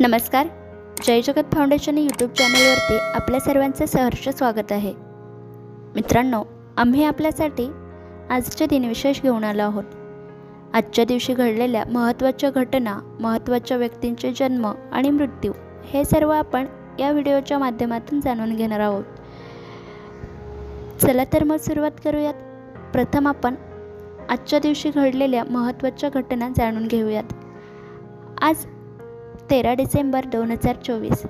नमस्कार. जय जगत foundation YouTube चॅनलवरती आपल्या सर्वांचं सहर्ष स्वागत आहे. मित्रांनो आम्ही आपल्यासाठी आजचे दिनविशेष घेऊन आलो आहोत. आजच्या दिवशी घडलेल्या महत्त्वाच्या घटना महत्त्वाच्या व्यक्तींचे जन्म आणि मृत्यू हे सर्व आपण या व्हिडिओच्या माध्यमातून जाणून घेणार आहोत. चला तर मग सुरुवात करूयात. प्रथम आपण आजच्या दिवशी घडलेल्या महत्त्वाच्या घटना जाणून घेऊयात. आज तेरा डिसेंबर दोन हजार चोवीस.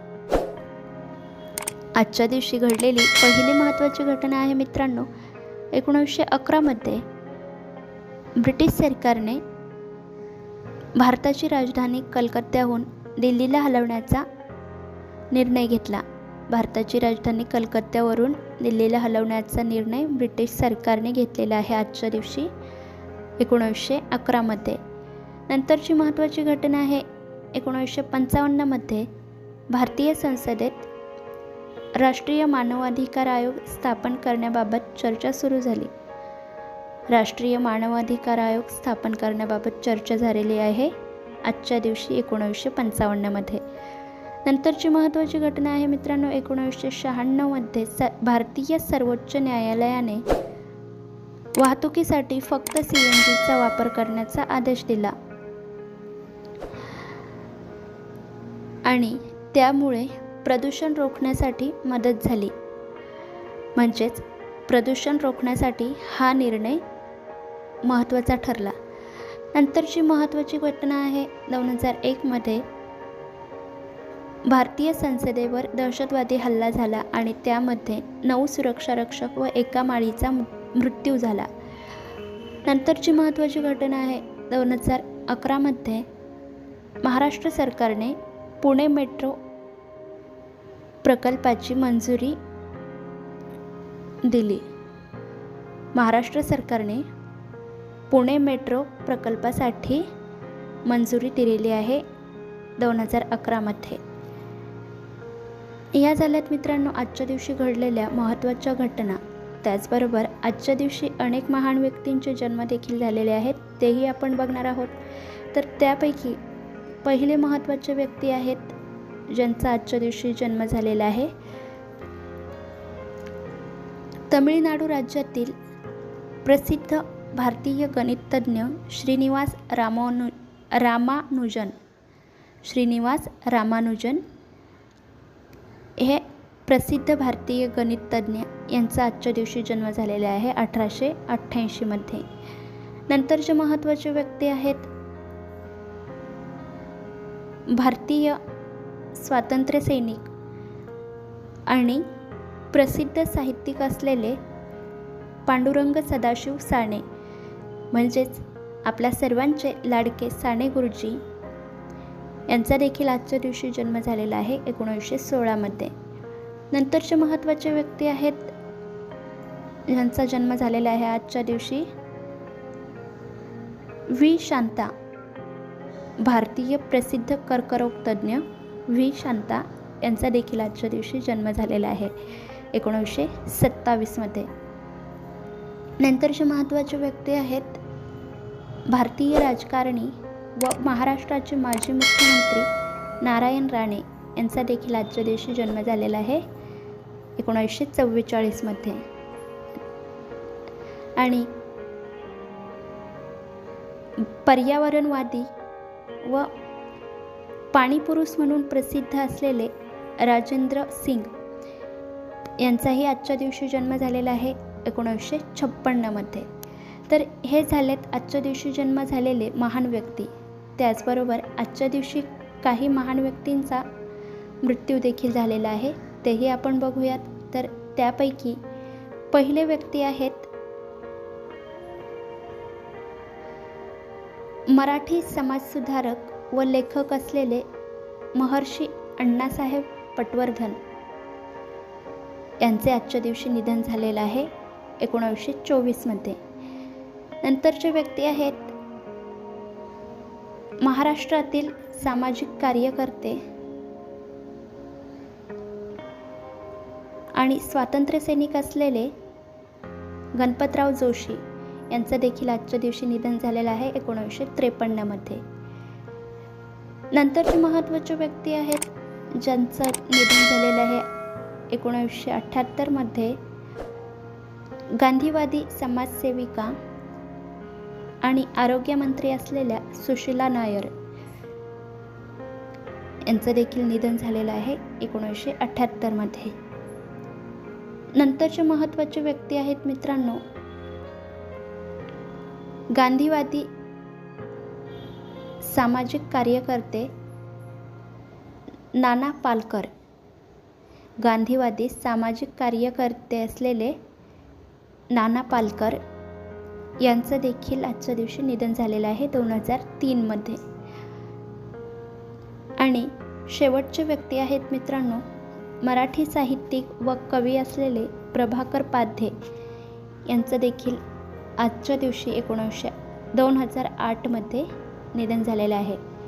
आजच्या दिवशी घडलेली पहिली महत्त्वाची घटना आहे मित्रांनो एकोणीसशे अकरामध्ये ब्रिटिश सरकारने भारताची राजधानी कलकत्त्याहून दिल्लीला हलवण्याचा निर्णय घेतला. भारताची राजधानी कलकत्त्यावरून दिल्लीला हलवण्याचा निर्णय ब्रिटिश सरकारने घेतलेला आहे आजच्या दिवशी एकोणीसशे अकरामध्ये नंतरची महत्त्वाची घटना आहे एकोणीसशे पंचावन्नमध्ये भारतीय संसदेत राष्ट्रीय मानवाधिकार आयोग स्थापन करण्याबाबत चर्चा सुरू झाली. राष्ट्रीय मानवाधिकार आयोग स्थापन करण्याबाबत चर्चा झालेली आहे आजच्या दिवशी एकोणीसशे पंचावन्नमध्ये. नंतरची महत्त्वाची घटना आहे मित्रांनो एकोणीसशे शहाण्णवमध्ये स भारतीय सर्वोच्च न्यायालयाने वाहतुकीसाठी फक्त सी एन जीचा वापर करण्याचा आदेश दिला. आणि त्यामुळे प्रदूषण रोखण्यासाठी मदत झाली. म्हणजेच प्रदूषण रोखण्यासाठी हा निर्णय महत्त्वाचा ठरला. नंतरची महत्त्वाची घटना आहे दोन हजार एकमध्ये भारतीय संसदेवर दहशतवादी हल्ला झाला आणि त्यामध्ये नऊ सुरक्षारक्षक व एका माळीचा मृत्यू झाला. नंतरची महत्त्वाची घटना आहे दोन हजार अकरामध्ये महाराष्ट्र सरकारने पुणे मेट्रो प्रकल्पाची मंजुरी दिली. महाराष्ट्र सरकारने पुणे मेट्रो प्रकल्पासाठी मंजुरी दिलेली आहे दोन हजार अकरामध्ये या झाल्यात मित्रांनो आजच्या दिवशी घडलेल्या महत्त्वाच्या घटना. त्याचबरोबर आजच्या दिवशी अनेक महान व्यक्तींचे जन्म देखील झालेले आहेत तेही आपण बघणार आहोत. तर त्यापैकी पहिले महत्त्वाचे व्यक्ती आहेत ज्यांचा आजच्या दिवशी जन्म झालेला आहे. तमिळनाडू राज्यातील प्रसिद्ध भारतीय गणिततज्ञ श्रीनिवास रामानु रामानुजन. श्रीनिवास रामानुजन हे प्रसिद्ध भारतीय गणिततज्ञ यांचा आजच्या दिवशी जन्म झालेला आहे अठराशे अठ्ठ्याऐंशीमध्ये नंतरचे महत्त्वाचे व्यक्ती आहेत भारतीय स्वातंत्र्यसैनिक आणि प्रसिद्ध साहित्यिक असलेले पांडुरंग सदाशिव साने म्हणजेच आपल्या सर्वांचे लाडके साने गुरुजी यांचा देखील आजच्या दिवशी जन्म झालेला आहे एकोणीसशे सोळामध्ये नंतरचे महत्त्वाचे व्यक्ती आहेत यांचा जन्म झालेला आहे आजच्या दिवशी व्ही. शांता. भारतीय प्रसिद्ध कर्करोगतज्ज्ञ व्ही. शांता यांचा देखील आजच्या दिवशी जन्म झालेला आहे. एकोणीसशे सत्तावीसमध्ये नंतरचे महत्त्वाचे व्यक्ती आहेत भारतीय राजकारणी व महाराष्ट्राचे माजी मुख्यमंत्री नारायण राणे यांचा देखील आजच्या दिवशी जन्म झालेला आहे. एकोणीसशे चव्वेचाळीसमध्ये आणि पर्यावरणवादी व पाणीपुरुष म्हणून प्रसिद्ध असलेले राजेंद्र सिंग यांचाही आजच्या दिवशी जन्म झालेला आहे एकोणीसशे छप्पन्नमध्ये. तर हे झालेत आजच्या दिवशी जन्म झालेले महान व्यक्ती. त्याचबरोबर आजच्या दिवशी काही महान व्यक्तींचा मृत्यू देखील झालेला आहे. तेही आपण बघूयात. तर त्यापैकी पहिले व्यक्ती आहेत मराठी समाजसुधारक व लेखक असलेले महर्षी अण्णासाहेब पटवर्धन यांचे आजच्या दिवशी निधन झालेलं आहे एकोणावीसशे चोवीसमध्ये नंतरचे व्यक्ती आहेत महाराष्ट्रातील सामाजिक कार्यकर्ते आणि स्वातंत्र्यसैनिक असलेले गणपतराव जोशी. यांचं देखील आजच्या दिवशी निधन झालेलं आहे एकोणीसशे त्रेपन्नमध्ये. नंतरची महत्त्वाची व्यक्ती आहेत ज्यांचं निधन झालेलं आहे एकोणीसशे अठ्ठ्याहत्तरमध्ये गांधीवादी समाजसेविका आणि आरोग्यमंत्री असलेल्या सुशीला नायर यांचं देखील निधन झालेलं आहे एकोणीसशे अठ्ठ्याहत्तरमध्ये. नंतरचे महत्त्वाचे व्यक्ती आहेत मित्रांनो गांधीवादी सामाजिक कार्यकर्ते नाना पालकर. गांधीवादी सामाजिक कार्यकर्ते असलेले नाना पालकर यांचं देखील आजच्या दिवशी निधन झालेलं आहे दोन हजार तीनमध्ये आणि शेवटचे व्यक्ती आहेत मित्रांनो मराठी साहित्यिक व कवी असलेले प्रभाकर पाध्ये यांचं देखील आजच्या दिवशी एकोणीसशे दोन हजार आठमध्ये निधन झालेलं आहे.